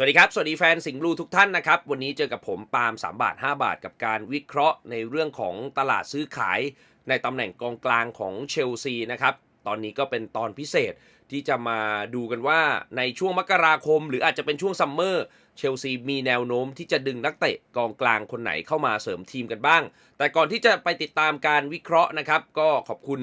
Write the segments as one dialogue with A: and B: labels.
A: สวัสดีครับ สวัสดีแฟนสิงห์บลูทุกท่านนะครับ วันนี้เจอกับผมปาล์ม3 บาท 5 บาทกับการวิเคราะห์ในเรื่องของตลาดซื้อขาย ในตำแหน่งกองกลางของเชลซีนะครับ ตอนนี้ก็เป็นตอนพิเศษที่จะมาดูกันว่าในช่วงมกราคม หรืออาจจะเป็นช่วงซัมเมอร์เชลซีมีแนวโน้มที่จะดึงนักเตะกองกลางคนไหนเข้ามาเสริมทีมกันบ้าง แต่ก่อนที่จะไปติดตามการวิเคราะห์นะครับ ก็ขอบคุณ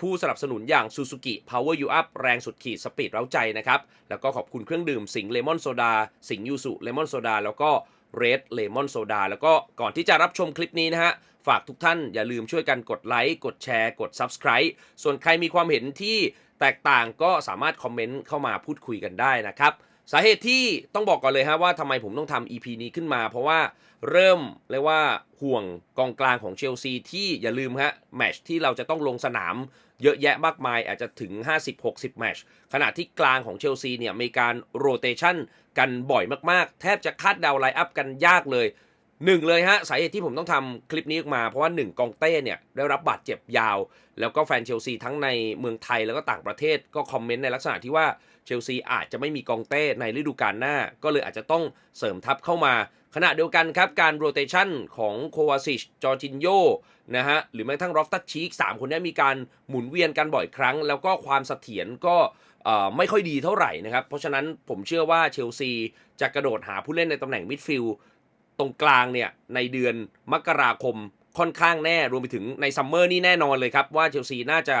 A: ผู้สนับสนุนอย่าง Suzuki Power You Up แรงสุดขีดสปีดเร้าใจนะครับ แล้วก็ขอบคุณเครื่องดื่มสิงเลมอนโซดาสิงยูสุเลมอนโซดาแล้วก็เรดเลมอนโซดาแล้วก็ก่อนที่จะรับชมคลิปนี้นะฮะ ฝากทุกท่านอย่าลืมช่วยกันกดไลค์กดแชร์ กด Subscribe ส่วนใครมีความเห็นที่แตกต่างก็สามารถคอมเมนต์เข้ามาพูดคุยกันได้นะครับ สาเหตุที่ต้องบอกก่อนเลยฮะว่าทำไมผมต้องทำ EP นี้ขึ้นมา เพราะว่าเริ่มเรียกว่าห่วงกองกลางของเชลซีที่อย่าลืมฮะแมชที่เราจะต้องลงสนามเยอะแยะมากมายอาจจะถึง 50-60 แมชขณะที่กลางของเชลซีเนี่ยมีการโรเตชันกันบ่อยมากๆ แทบจะคาดเดาไลน์อัพกันยากเลย หนึ่งเลยฮะสาเหตุที่ผมต้องทำคลิปนี้ออกมา เพราะว่าหนึ่งกองเต้เนี่ยได้รับบาดเจ็บยาว แล้วก็แฟนเชลซีทั้งในเมืองไทยแล้วก็ต่างประเทศก็คอมเมนต์ในลักษณะที่ว่าเชลซีอาจจะไม่มีกองเต้ในฤดูกาลหน้า ก็เลยอาจจะต้องเสริมทัพเข้ามา ขณะเดียวกันครับ การโรเตชันของโควาซิชจอร์จินโยนะฮะหรือแม้กระทั่งรอฟตัชชีกสามคนนี้มีการหมุนเวียนกันบ่อยครั้ง แล้วก็ความเสถียรก็ไม่ค่อยดีเท่าไหร่นะครับเพราะฉะนั้นผมเชื่อว่าเชลซีจะกระโดดหาผู้เล่นในตำแหน่งมิดฟิลด์ ตรงกลางเนี่ยในเดือนมกราคมค่อนข้างแน่รวมไปถึงในซัมเมอร์นี่แน่นอนเลยครับว่าเชลซีน่าจะ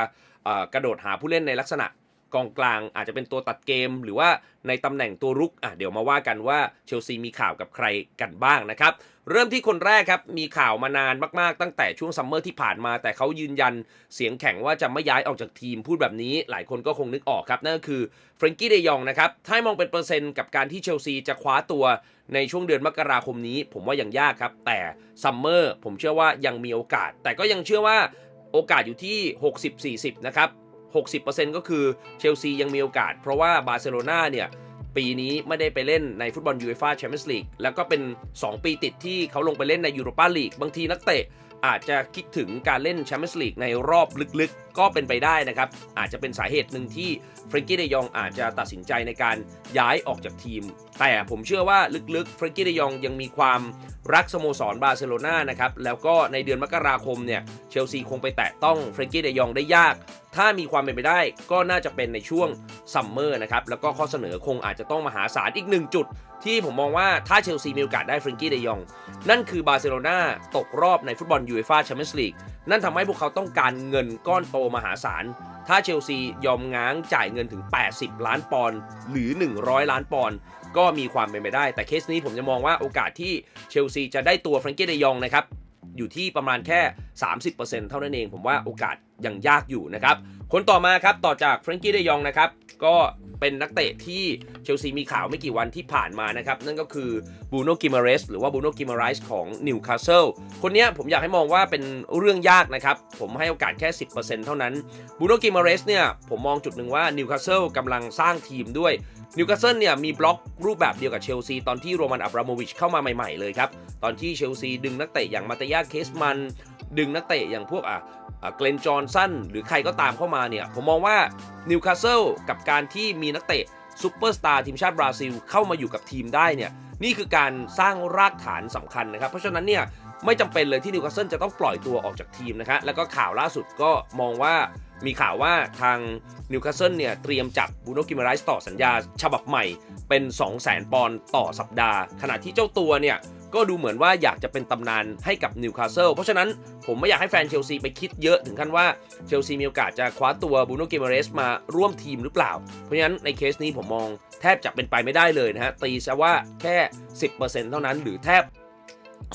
A: กระโดดหาผู้เล่นในลักษณะ กองกลางอาจจะเป็นตัวตัดเกม หรือว่าในตำแหน่งตัวรุกอะเดี๋ยวมาว่ากันว่าเชลซีมีข่าวกับใครกันบ้างนะครับ เริ่มที่คนแรกครับ มีข่าวมานานมากๆ ตั้งแต่ช่วงซัมเมอร์ที่ผ่านมา แต่เขายืนยันเสียงแข็งว่าจะไม่ย้ายออกจากทีมพูดแบบนี้ หลายคนก็คงนึกออกครับ นั่นก็คือเฟรนกี้เดยองนะครับถ้ามองเป็นเปอร์เซ็นต์กับการที่เชลซีจะคว้าตัวในช่วงเดือนมกราคมนี้ ผมว่ายังยากครับ แต่ซัมเมอร์ผมเชื่อว่ายังมีโอกาส แต่ก็ยังเชื่อว่าโอกาสอยู่ที่ 60-40 นะครับ 60%ก็คือเชลซียังมีโอกาส เพราะว่าบาร์เซโลนาเนี่ยปีนี้ไม่ได้ไปเล่นในฟุตบอลยูเอฟ่าแชมเปี้ยนส์ลีกแล้วก็เป็น 2 ปีติดที่เขาลงไปเล่นในยูโรปาลีกบางทีนักเตะ อาจจะคิดถึงการเล่นแชมเปี้ยนส์ลีกในรอบลึกๆ ก็เป็นไปได้นะครับ อาจจะเป็นสาเหตุหนึ่งที่เฟรนกี้เดยองอาจจะตัดสินใจในการย้ายออกจากทีม แต่ผมเชื่อว่าลึกๆเฟรนกี้เดยองยังมีความรักสโมสรบาร์เซโลนานะครับ แล้วก็ในเดือนมกราคมเนี่ยเชลซีคงไปแตะต้องเฟรนกี้เดยองได้ยาก ถ้ามีความเป็นไปได้ก็น่าจะเป็นในช่วงซัมเมอร์นะครับ แล้วก็ข้อเสนอคงอาจจะต้องมาหาศาลอีกหนึ่งจุด ที่ผมมองว่าถ้าเชลซีมีโอกาสได้เฟรนกี้เดยอง นั่นคือบาร์เซโลนาตกรอบในฟุตบอลยูเอฟ่าแชมเปี้ยนส์ลีกนั่นทำให้พวกเขาต้องการเงินก้อนโตมหาศาล ถ้าเชลซียอมง้างจ่ายเงินถึง 80 ล้านปอนด์หรือ 100 ล้านปอนด์ก็มีความเป็นไปได้ แต่เคสนี้ผมจะมองว่าโอกาสที่เชลซีจะได้ตัวเฟรนกี้เดยองนะครับอยู่ที่ประมาณแค่ 30%เท่านั้นเอง ผมว่าโอกาสยังยากอยู่นะครับ คนต่อมาครับ ต่อจากเฟรนกี้เดยองนะครับ ก็ เป็นนักเตะที่เชลซีมีข่าวไม่กี่วันที่ผ่านมานะครับ นั่นก็คือบูโนกิมาเรสหรือว่าบูโนกิมาไรส์ของนิวคาสเซิลคนนี้ผมอยากให้มองว่าเป็นเรื่องยากนะครับ ผมให้โอกาสแค่ 10%เท่านั้นบูโนกิมาเรสเนี่ยผมมองจุดหนึ่งว่านิวคาสเซิลกำลังสร้างทีมด้วยนิวคาสเซิลเนี่ยมีบล็อกรูปแบบเดียวกับเชลซีตอนที่โรมันอับราโมวิชเข้ามาใหม่ๆเลยครับ ตอนที่เชลซีดึงนักเตะอย่างมาตยาเคสมัน ดึงนักเตะอย่างพวกอะ เกรนจอห์นสันหรือใครก็ตามเข้ามาเนี่ยผมมองว่านิวคาสเซิลกับการที่มีนักเตะซูเปอร์สตาร์ทีมชาติบราซิลเข้ามาอยู่กับทีมได้เนี่ยนี่คือการสร้างรากฐานสำคัญนะครับ เพราะฉะนั้นเนี่ยไม่จำเป็นเลยที่นิวคาสเซิลจะต้องปล่อยตัวออกจากทีมนะครับแล้วก็ข่าวล่าสุดก็มองว่ามีข่าวว่าทางนิวคาสเซิลเนี่ยเตรียมจับบูโนกิมาไรส์ต่อสัญญาฉบับใหม่เป็น 2 0 0 0 0 0 ปอนด์ต่อสัปดาห์ ขณะที่เจ้าตัวเนี่ย ก็ดูเหมือนว่าอยากจะเป็นตำนานให้กับนิวคาสเซิลเพราะฉะนั้นผมไม่อยากให้แฟนเชลซีไปคิดเยอะถึงขั้นว่าเชลซีมีโอกาสจะคว้าตัวบูโนกิมเรสมาร่วมทีมหรือเปล่า เพราะฉะนั้นในเคสนี้ผมมองแทบจะเป็นไปไม่ได้เลยนะฮะตีซะว่าแค่ 10%เท่านั้นหรือแทบ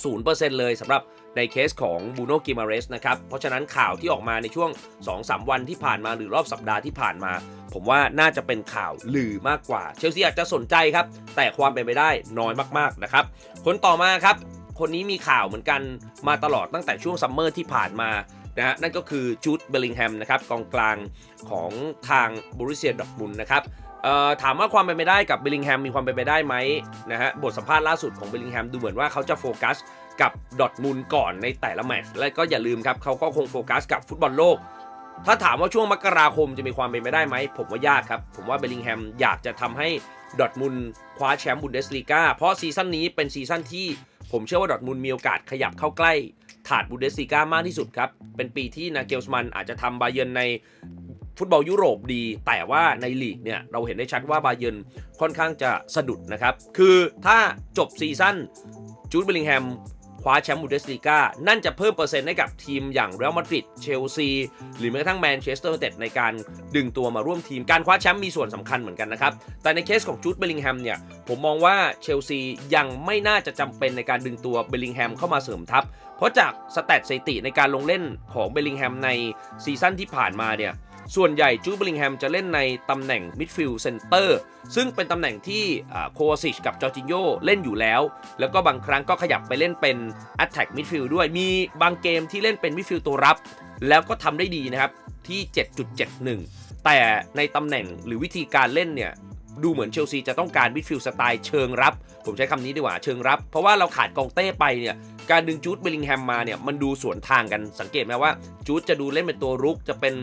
A: 0%เลยสำหรับ ในเคสของบูโนกิมาเรสนะครับ เพราะฉะนั้นข่าวที่ออกมาในช่วง 2-3 วันที่ผ่านมาหรือรอบสัปดาห์ที่ผ่านมา ผมว่าน่าจะเป็นข่าวลือมากกว่า เชลซีอาจจะสนใจครับ แต่ความเป็นไปได้น้อยมากๆนะครับ คนต่อมาครับ คนนี้มีข่าวเหมือนกันมาตลอดตั้งแต่ช่วงซัมเมอร์ที่ผ่านมานะฮะนั่นก็คือจูดเบลลิงแฮมนะครับกองกลางของทางบริเซียดอกบุนนะครับถามว่าความเป็นไปได้กับเบลลิงแฮมมีความเป็นไปได้ไหมนะฮะบทสัมภาษณ์ล่าสุดของเบลลิงแฮมดูเหมือนว่าเขาจะโฟกัส กับดอทมุนก่อนในแต่ละแมตช์และก็อย่าลืมครับเขาก็คงโฟกัสกับฟุตบอลโลก ถ้าถามว่าช่วงมกราคมจะมีความเป็นไปได้ไหม ผมว่ายากครับ ผมว่าเบลลิงแฮมอยากจะทำให้ดอทมุนด์คว้าแชมป์บุนเดสลีกาเพราะซีซั่นนี้เป็นซีซั่นที่ผมเชื่อว่าดอทมุนด์มีโอกาสขยับเข้าใกล้ถาดบุนเดสลีกามากที่สุดครับ เป็นปีที่นาเกลสมันอาจจะทำบาเยนในฟุตบอลยุโรปดี แต่ว่าในลีกเนี่ยเราเห็นได้ชัดว่าบาเยนค่อนข้างจะสะดุดนะครับ คือถ้าจบซีซั่นจูดเบลลิงแฮม คว้าแชมป์บุนเดสลีกานั่นจะเพิ่มเปอร์เซ็นต์ให้กับทีมอย่างเรอัลมาดริดเชลซีหรือแม้กระทั่งแมนเชสเตอร์ยูไนเต็ดในการดึงตัวมาร่วมทีมการคว้าแชมป์มีส่วนสำคัญเหมือนกันนะครับ แต่ในเคสของจูดเบลลิงแฮมเนี่ย ผมมองว่าเชลซียังไม่น่าจะจำเป็นในการดึงตัวเบลลิงแฮมเข้ามาเสริมทัพ เพราะจากสแตทสถิติในการลงเล่นของเบลลิงแฮมในซีซั่นที่ผ่านมาเนี่ย ส่วนใหญ่จูบลิงแฮมจะเล่นในตำแหน่งมิดฟิลด์เซนเตอร์ซึ่งเป็นตำแหน่งที่โควาซิชกับจอร์จิโยเล่นอยู่แล้ว แล้วก็บางครั้งก็ขยับไปเล่นเป็น Attack Midfield ด้วยมีบางเกมที่เล่นเป็นมิดฟิลด์ตัวรับ แล้วก็ทำได้ดีนะครับที่ 7.71 แต่ในตำแหน่งหรือวิธีการเล่นเนี่ยดูเหมือนเชลซีจะต้องการมิดฟิลด์สไตล์เชิงรับ ผมใช้คำนี้ดีกว่าเชิงรับ เพราะว่าเราขาดกองเต้ไปเนี่ย การดึงจูดเบลลิงแฮมมาเนี่ยมันดูสวนทางกันสังเกตไหมว่าจูดจะดูเล่นเป็นตัวรุกจะเป็น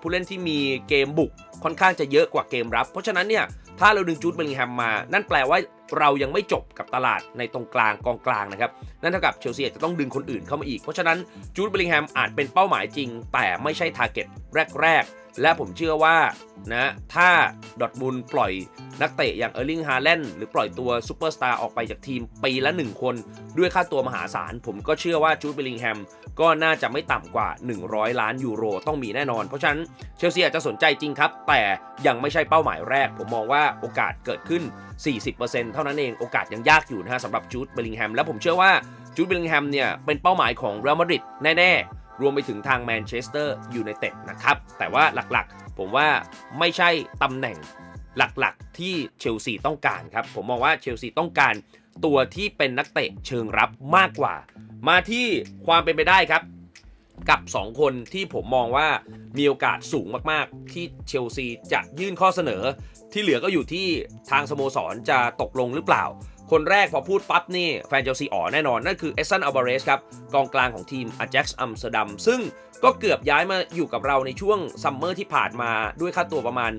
A: ผู้เล่นที่มีเกมบุกค่อนข้างจะเยอะกว่าเกมรับ เพราะฉะนั้นเนี่ยถ้าเราดึงจูดเบลลิงแฮมมา นั่นแปลว่าเรายังไม่จบกับตลาดในตรงกลางกองกลางนะครับ นั่นเท่ากับเชลซีอาจจะต้องดึงคนอื่นเข้ามาอีก เพราะฉะนั้นจูดเบลลิงแฮมอาจเป็นเป้าหมายจริง แต่ไม่ใช่ทาร์เก็ตแรก ๆ และผมเชื่อว่านะถ้าดอทมุนด์ปล่อยนักเตะอย่างเออร์ลิงฮาแลนด์หรือปล่อยตัวซูเปอร์สตาร์ออกไปจากทีมปีละ 1 คน ด้วยค่าตัวมหาศาล ผมก็เชื่อว่าจูดเบลลิงแฮมก็น่าจะไม่ต่ำกว่า 100 ล้านยูโรต้องมีแน่นอน เพราะฉะนั้นเชลซีอาจจะสนใจจริงครับ แต่ยังไม่ใช่เป้าหมายแรก ผมมองว่าโอกาสเกิดขึ้น 40%เท่านั้นเองโอกาสยังยากอยู่นะฮะสำหรับจูดเบลลิงแฮมและผมเชื่อว่าจูดเบลลิงแฮมเนี่ยเป็นเป้าหมายของเรอัลมาดริดแน่ๆ รวมไปถึงทางแมนเชสเตอร์ยูไนเต็ดนะครับ แต่ว่าหลักๆ ผมว่าไม่ใช่ตำแหน่งหลักๆ ที่เชลซีต้องการครับ ผมมองว่าเชลซีต้องการตัวที่เป็นนักเตะเชิงรับมากกว่า มาที่ความเป็นไปได้ครับ กับ 2 คนที่ผมมองว่ามีโอกาสสูงมากๆ ที่เชลซีจะยื่นข้อเสนอ ที่เหลือก็อยู่ที่ทางสโมสรจะตกลงหรือเปล่า คนแรกพอพูดปั๊บนี่แฟนเชลซีอ๋อแน่นอน นั่นคือเอซันอัลบาเรสครับ กองกลางของทีมอา j จ็กซ์อัมสเตอร์ดัมซึ่งก็เกือบย้ายมาอยู่กับเราในช่วงซัมเมอร์ที่ผ่านมาด้วยค่าตัวประมาณ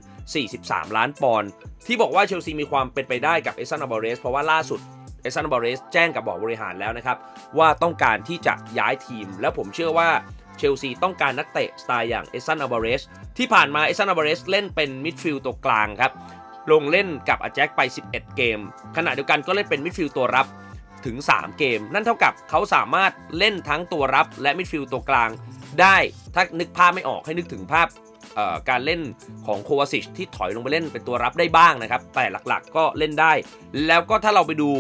A: 43 ล้านปอนด์ที่บอกว่าเชลซีมีความเป็นไปได้กับเอซันอัลบาเรสเพราะว่าล่าสุด เอซันอัลบาเรสแจ้งกับบอร์ดบริหารแล้วนะครับว่าต้องการที่จะย้ายทีม แล้วผมเชื่อว่าเชลซีต้องการนักเตะสไตล์อย่างเอซันอัลบาเรสที่ผ่านมาเอซันอัลบาเรสเล่นเป็นมิดฟิลด์ตัวกลางครับ ลงเล่นกับอาแจ็คไป 11 เกม ขณะเดียวกันก็เล่นเป็นมิดฟิลด์ตัวรับถึง 3 เกม นั่นเท่ากับเขาสามารถเล่นทั้งตัวรับและมิดฟิลด์ตัวกลาง ได้ถ้านึกภาพไม่ออกให้นึกถึงภาพการเล่นของโควาซิชที่ถอยลงไปเล่นเป็นตัวรับได้บ้างนะครับ แต่หลักๆก็เล่นได้ แล้วก็ถ้าเราไปดู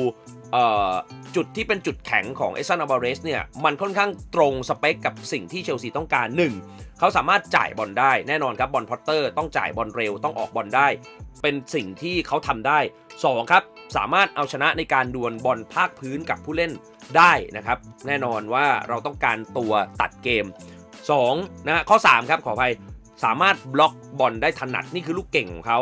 A: จุดที่เป็นจุดแข็งของเอซันอัลบาเรสเนี่ย มันค่อนข้างตรงสเปคกับสิ่งที่เชลซีต้องการ 1. เขาสามารถจ่ายบอลได้แน่นอนครับบอลพอตเตอร์ต้องจ่ายบอลเร็วต้องออกบอลได้ เป็นสิ่งที่เขาทำได้ 2 ครับ สามารถเอาชนะในการดวลบอลภาคพื้นกับผู้เล่นได้นะครับ แน่นอนว่าเราต้องการตัวตัดเกม 2. นะฮะข้อ 3 ครับขออภัยสามารถบล็อกบอลได้ถนัดนี่คือลูกเก่งของเขา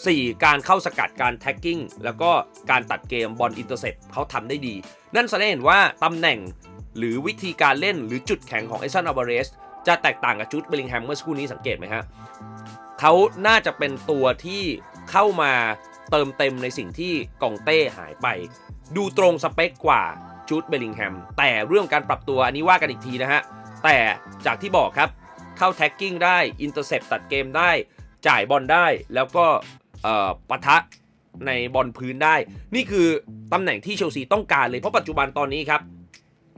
A: 4. การเข้าสกัดการแท็กกิ้งแล้วก็การตัดเกมบอลอินเตอร์เซ็ปเขาทำได้ดี นั่นแสดงเห็นว่าตำแหน่งหรือวิธีการเล่นหรือจุดแข็งของเอซันอัลบาเรสจะแตกต่างกับจุดเบลลิงแฮมเมื่อสักครู่นี้สังเกตไหมฮะเขาน่าจะเป็นตัวที่เข้ามาเติมเต็มในสิ่งที่กองเต้หายไป ดูตรงสเปคกว่าจูดเบลลิงแฮมแต่เรื่องการปรับตัวอันนี้ว่ากันอีกทีนะฮะ แต่จากที่บอกครับ เข้าแท็กกิ้งได้ อินเตอร์เซปตัดเกมได้ จ่ายบอลได้ แล้วก็เปะทะในบอลพื้นได้ นี่คือตำแหน่งที่เชลซีต้องการเลย เพราะปัจจุบันตอนนี้ครับ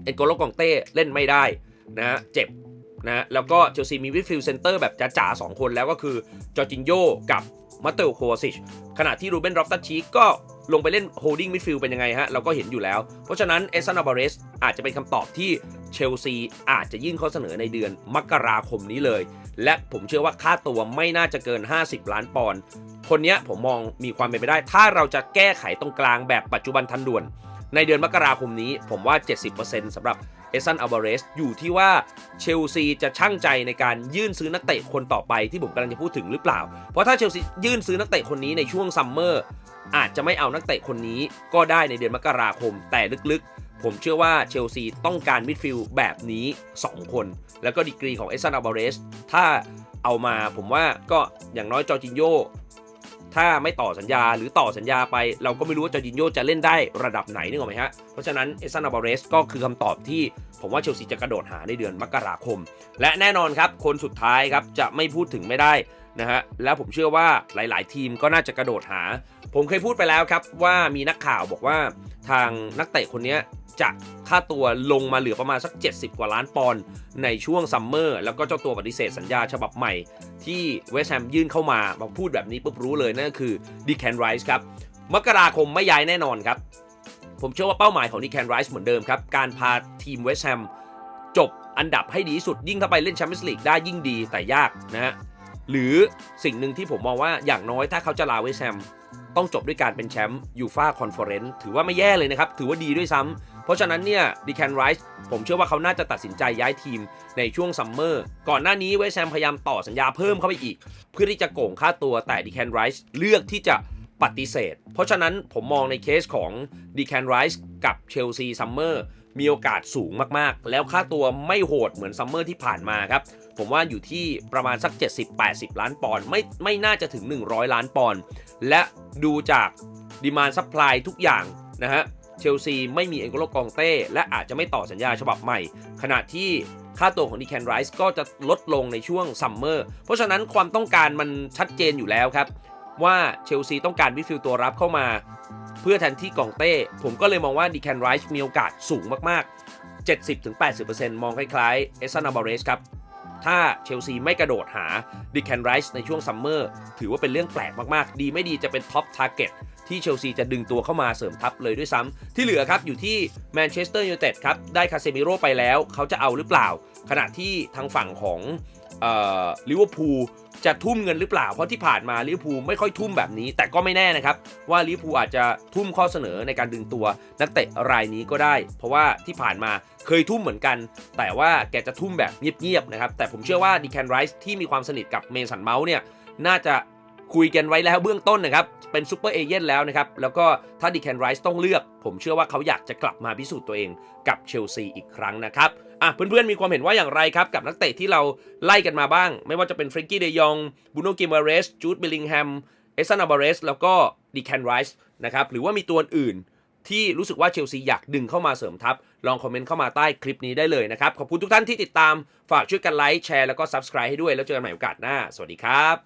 A: เอ็นโกโลกองเต้เล่นไม่ได้นะฮะเจ็บนะแล้วก็เชลซีมีวิดฟิลด์เซนเตอร์แบบจ๋าๆสองคนแล้วก็คือจอร์จินโยกับมาเตโอโควาซิชขณะที่รูเบนรอฟตัชชีก็ลงไปเล่นโฮดดิ้งมิดฟิลด์เป็นยังไงฮะ เราก็เห็นอยู่แล้ว เพราะฉะนั้นเอซันอัลบาเรสอาจจะเป็นคำตอบที่เชลซีอาจจะยื่นข้อเสนอในเดือนมกราคมนี้เลย และผมเชื่อว่าค่าตัวไม่น่าจะเกิน 50 ล้านปอนด์ คนเนี้ยผมมองมีความเป็นไปได้ ถ้าเราจะแก้ไขตรงกลางแบบปัจจุบันทันด่วน ในเดือนมกราคมนี้ผมว่า 70%สำหรับเอซันอัลบาเรสอยู่ที่ว่าเชลซีจะช่างใจในการยื่นซื้อนักเตะคนต่อไปที่ผมกำลังจะพูดถึงหรือเปล่า เพราะถ้าเชลซียื่นซื้อนักเตะคนนี้ในช่วงซัมเมอร์อาจจะไม่เอานักเตะคนนี้ก็ได้ในเดือนมกราคมแต่ลึกๆ ผมเชื่อว่าเชลซีต้องการมิดฟิลด์แบบนี้ 2 คน แล้วก็ดีกรีของเอซันอัลบาเรสถ้าเอามาผมว่าก็อย่างน้อยจอร์จินโย ถ้าไม่ต่อสัญญาหรือต่อสัญญาไป เราก็ไม่รู้ว่าจอร์จินโยจะเล่นได้ระดับไหนนึกออกไหมฮะ เพราะฉะนั้นเอซันอาบาเรสก็คือคำตอบที่ผมว่าเชลซีจะกระโดดหาในเดือนมกราคม และแน่นอนครับ คนสุดท้ายครับจะไม่พูดถึงไม่ได้นะฮะแล้วผมเชื่อว่าหลาย ๆ ทีมก็น่าจะกระโดดหา ผมเคยพูดไปแล้วครับว่ามีนักข่าวบอกว่าทางนักเตะคนนี้จะค่าตัวลงมาเหลือประมาณสัก 70 กว่าล้านปอนด์ในช่วงซัมเมอร์แล้วก็เจ้าตัวปฏิเสธสัญญาฉบับใหม่ ที่เวสต์แฮมยื่นเข้ามามาพูดแบบนี้ปุ๊บรู้เลยนั่นก็คือดีแคนไรส์ครับมกราคมไม่ย้ายแน่นอนครับ ผมเชื่อว่าเป้าหมายของดีแคนไรส์เหมือนเดิมครับ การพาทีมเวสต์แฮมจบอันดับให้ดีที่สุดยิ่งถ้าไปเล่นแชมเปี้ยนส์ลีกได้ยิ่งดีแต่ยากนะฮะหรือสิ่งหนึ่งที่ผมมองว่าอย่างน้อยถ้าเขาจะลาเวสต์แฮมต้องจบด้วยการเป็นแชมป์ยูฟาคอนเฟอเรนซ์ถือว่าไม่แย่เลยนะครับ ถือว่าดีด้วยซ้ำ เพราะฉะนั้นเนี่ยดีแคนไรส์ผมเชื่อว่าเขาน่าจะตัดสินใจย้ายทีมในช่วงซัมเมอร์ก่อนหน้านี้เวสแฮมพยายามต่อสัญญาเพิ่มเข้าไปอีก เพื่อที่จะโกงค่าตัวแต่ดีแคนไรส์เลือกที่จะปฏิเสธ เพราะฉะนั้นผมมองในเคสของดีแคนไรส์กับเชลซีซัมเมอร์มีโอกาสสูงมากๆ แล้วค่าตัวไม่โหดเหมือนซัมเมอร์ที่ผ่านมาครับ ผมว่าอยู่ที่ประมาณสัก 70-80 ล้านปอนด์ไม่ไม่น่าจะถึง 100 ล้านปอนด์และดูจากดีมานซัพพลายทุกอย่างนะฮะ ชลซีไม่มีเอ็นโกโลกองเต้ และอาจจะไม่ต่อสัญญาฉบับใหม่ ขณะที่ค่าตัวของดีแคนไรส์ก็จะลดลงในช่วงซัมเมอร์เพราะฉะนั้นความต้องการมันชัดเจนอยู่แล้วครับ ว่าเชลซีต้องการวิฟิลตัวรับเข้ามา เพื่อแทนที่กองเต้ ผมก็เลยมองว่าดีแคนไรส์มีโอกาสสูงมากๆ 70-80%มองคล้ายๆเอซันอาบาเรสครับถ้าเชลซีไม่กระโดดหาดิแคนไรส์ในช่วงซัมเมอร์ถือว่าเป็นเรื่องแปลกมาก ๆ ดีไม่ดีจะเป็นท็อปทาร์เก็ต ที่เชลซีจะดึงตัวเข้ามาเสริมทัพเลยด้วยซ้ำที่เหลือครับอยู่ที่แมนเชสเตอร์ยูไนเต็ดครับได้คาเซมิโร่ไปแล้ว เขาจะเอาหรือเปล่า ขณะที่ทางฝั่งของลิเวอร์พูลจะทุ่มเงินหรือเปล่า เพราะที่ผ่านมาลิเวอร์พูลไม่ค่อยทุ่มแบบนี้ แต่ก็ไม่แน่นะครับ ว่าลิเวอร์พูลอาจจะทุ่มข้อเสนอในการดึงตัว นักเตะรายนี้ก็ได้ เพราะว่าที่ผ่านมาเคยทุ่มเหมือนกัน แต่ว่าแกจะทุ่มแบบเงียบๆนะครับแต่ผมเชื่อว่าดีแคนไรส์ที่มีความสนิทกับเมสันเมาส์เนี่ยน่าจะ คุยกันไว้แล้วเบื้องต้นนะครับเป็นซูเปอร์เอเย่นแล้วนะครับ แล้วก็ถ้าดีแคนไรส์ต้องเลือก ผมเชื่อว่าเขาอยากจะกลับมาพิสูจน์ตัวเองกับเชลซีอีกครั้งนะครับอะเพื่อนๆมีความเห็นว่าอย่างไรครับ กับนักเตะที่เราไล่กันมาบ้าง ไม่ว่าจะเป็นเฟรนกี้เดยองบูโนกิมเบเรสจูดเบลลิงแฮมเอซันอาบาเรสแล้วก็ดีแคนไรส์นะครับหรือว่ามีตัวอื่นที่รู้สึกว่าเชลซีอยากดึงเข้ามาเสริมทัพ ลองคอมเมนต์เข้ามาใต้คลิปนี้ได้เลยนะครับ ขอบคุณทุกท่านที่ติดตาม ฝากช่วยกันไลค์ แชร์ แล้วก็ Subscribe ให้ด้วย แล้วเจอกันใหม่โอกาสหน้า สวัสดีครับ